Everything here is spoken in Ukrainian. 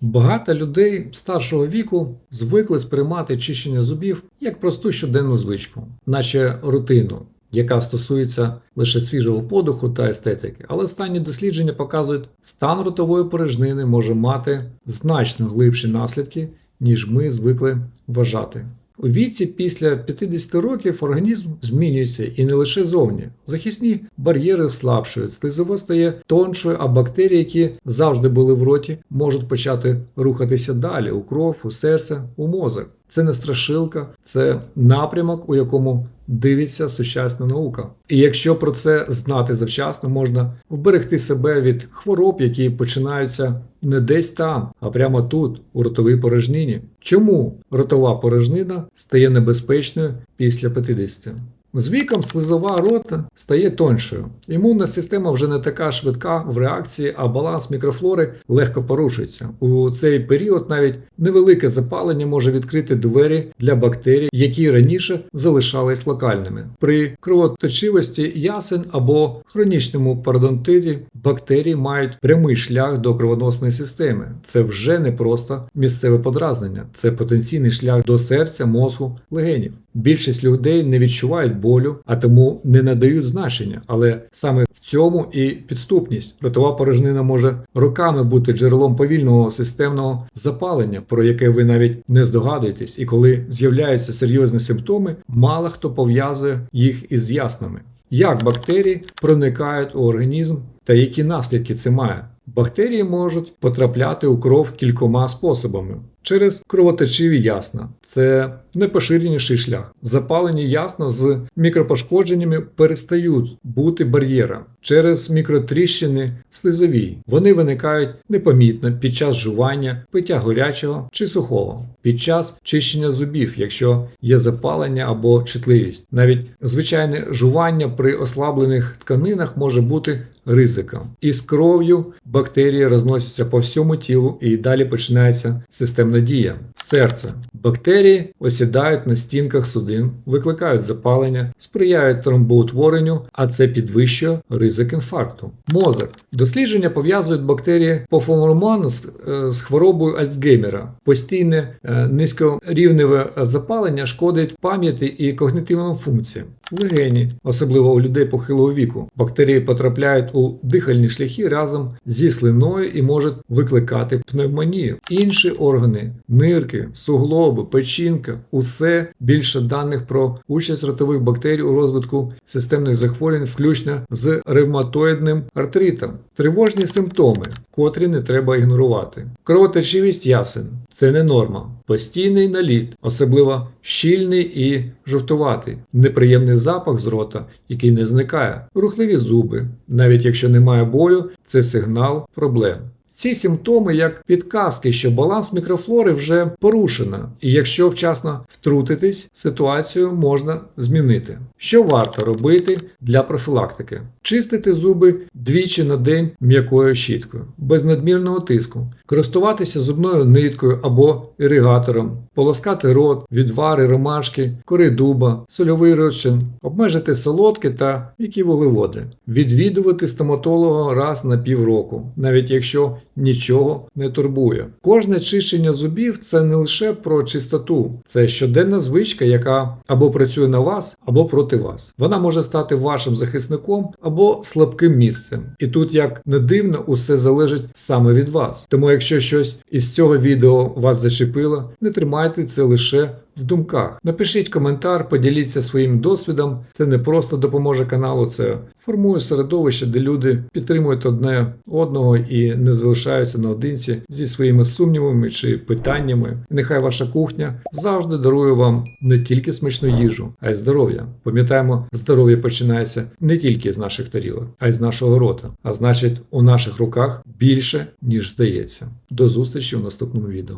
Багато людей старшого віку звикли сприймати чищення зубів як просту щоденну звичку, наче рутину, яка стосується лише свіжого подиху та естетики. Але останні дослідження показують, стан ротової порожнини може мати значно глибші наслідки, ніж ми звикли вважати. У віці після 50 років організм змінюється і не лише зовні. Захисні бар'єри слабшують, слизова стає тоншою, а бактерії, які завжди були в роті, можуть почати рухатися далі у кров, у серце, у мозок. Це не страшилка, це напрямок, у якому дивиться сучасна наука. І якщо про це знати завчасно, можна вберегти себе від хвороб, які починаються не десь там, а прямо тут, у ротовій порожнині. Чому ротова порожнина стає небезпечною після 50? З віком слизова рота стає тоншою. Імунна система вже не така швидка в реакції, а баланс мікрофлори легко порушується. У цей період навіть невелике запалення може відкрити двері для бактерій, які раніше залишались локальними. При кровоточивості ясен або хронічному пародонтиті бактерії мають прямий шлях до кровоносної системи. Це вже не просто місцеве подразнення, це потенційний шлях до серця, мозку, легенів. Більшість людей не відчувають болю, а тому не надають значення. Але саме в цьому і підступність. Ротова порожнина може роками бути джерелом повільного системного запалення, про яке ви навіть не здогадуєтесь, і коли з'являються серйозні симптоми, мало хто пов'язує їх із ясними. Як бактерії проникають у організм та які наслідки це має? Бактерії можуть потрапляти у кров кількома способами. Через кровоточиві ясна це найпоширеніший шлях. Запалені ясна з мікропошкодженнями перестають бути бар'єром через мікротріщини в слизовій. Вони виникають непомітно під час жування, пиття гарячого чи сухого, під час чищення зубів, якщо є запалення або чутливість. Навіть звичайне жування при ослаблених тканинах може бути ризиком. І з кров'ю бактерії розносяться по всьому тілу і далі починається системна дія. Серце. Бактерії осідають на стінках судин, викликають запалення, сприяють тромбоутворенню, а це підвищує ризик інфаркту. Мозок. Дослідження пов'язують бактерії пофоморману е, з хворобою Альцгеймера. Постійне е, низькорівневе запалення шкодить пам'яті і когнітивним функціям. Легені, особливо у людей похилого віку, бактерії потрапляють у дихальні шляхи разом зі слиною і можуть викликати пневмонію. Інші органи, нирки, суглоби, печінка усе більше даних про участь ротових бактерій у розвитку системних захворювань, включно з ревматоїдним артритом. Тривожні симптоми, котрі не треба ігнорувати. Кровоточивість ясен це не норма. Постійний наліт, особливо щільний і жовтуватий, неприємний запах з рота, який не зникає, рухливі зуби. Навіть якщо немає болю, це сигнал проблем. Ці симптоми як підказки, що баланс мікрофлори вже порушено, і якщо вчасно втрутитись, ситуацію можна змінити. Що варто робити для профілактики? Чистити зуби двічі на день м'якою щіткою, без надмірного тиску, користуватися зубною ниткою або іригатором, полоскати рот, відвари, ромашки, кори дуба, сольовий розчин, обмежити солодкі та м'які вуглеводи, відвідувати стоматолога раз на півроку, навіть якщо нічого не турбує. Кожне чищення зубів це не лише про чистоту, це щоденна звичка, яка або працює на вас, або проти вас. Вона може стати вашим захисником або слабким місцем. І тут, як не дивно, усе залежить саме від вас. Тому, якщо щось із цього відео вас зачепило, не тримайте це лише в думках. Напишіть коментар, поділіться своїм досвідом. Це не просто допоможе каналу, це формує середовище, де люди підтримують одне одного і не залишаються наодинці зі своїми сумнівами чи питаннями. Нехай ваша кухня завжди дарує вам не тільки смачну їжу, а й здоров'я. Пам'ятаємо, здоров'я починається не тільки з наших тарілок, а й з нашого рота. А значить, у наших руках більше ніж здається. До зустрічі у наступному відео.